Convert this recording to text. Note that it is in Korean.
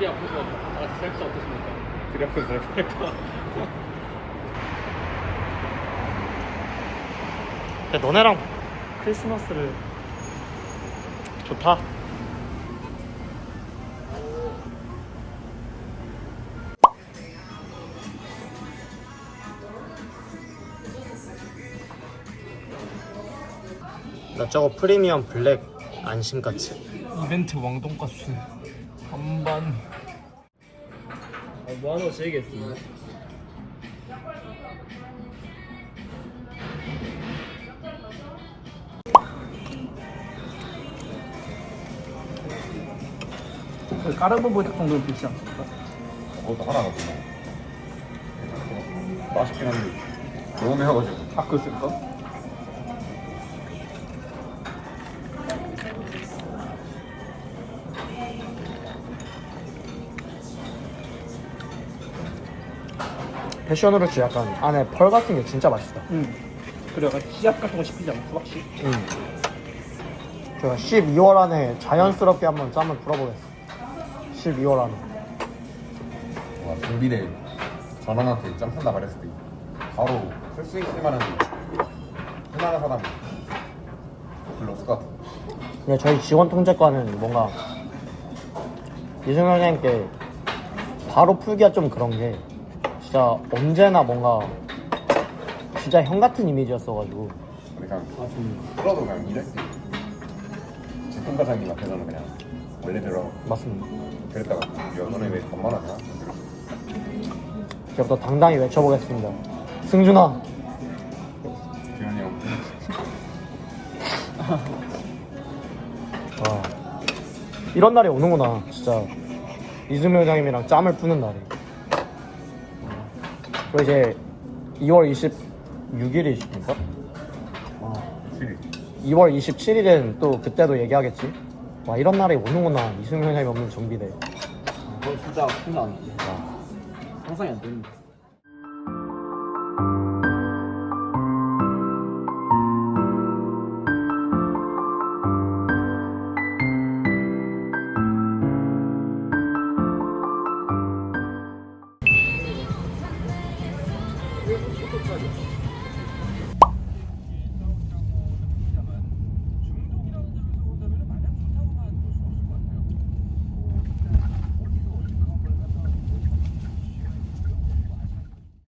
둘이 앞에서 아, 셀프 어떻습니까? 드래프 드래프 야, 너네랑 크리스마스를 좋다. 나 저거 프리미엄 블랙 안심까치. 이벤트 왕돈가스 반반 뭐 하나 드리겠습니다 까르보보이 정도는 비싸지 않습니까? 그것도 하나 넣었구나 맛있긴 한데 너무 매워가지고 아 그렇습니까? 패션으로치 약간 안에 펄 같은 게 진짜 맛있다. 응 그래 약간 씨앗 같은 거 씹히지 않고 확실히 응. 제가 12월 안에 자연스럽게 한번 짬을 풀어보겠어. 12월 안에. 와 준비대 전원한테 짬 쓴다 말했을 때 바로 쓸 수 있을 만한 흔한 사람이 별로 없을 것 같아 근데 저희 직원 통제과는 뭔가 이승현 선생님께 바로 풀기가 좀 그런 게 진짜 언제나 뭔가 진짜 형 같은 이미지였어가지고 그냥 풀어도 그냥 이랬지 직통과장님 앞에서는 그냥 원래대로 맞습니다. 그랬다가 야 너네 왜 반말 하냐 이제부터 당당히 외쳐보겠습니다. 승준아, 형 와, 이런 날이 오는구나. 진짜 이승현 회장님이랑 짬을 푸는 날이. 그리고 이제 2월 26일이십니까? 7일 2월 27일은 또 그때도 얘기하겠지. 와 이런 날이 오는구나. 이승현 회장님 없는 정비대. 그거 진짜 큰일 나는데 상상이 안 되는데 这里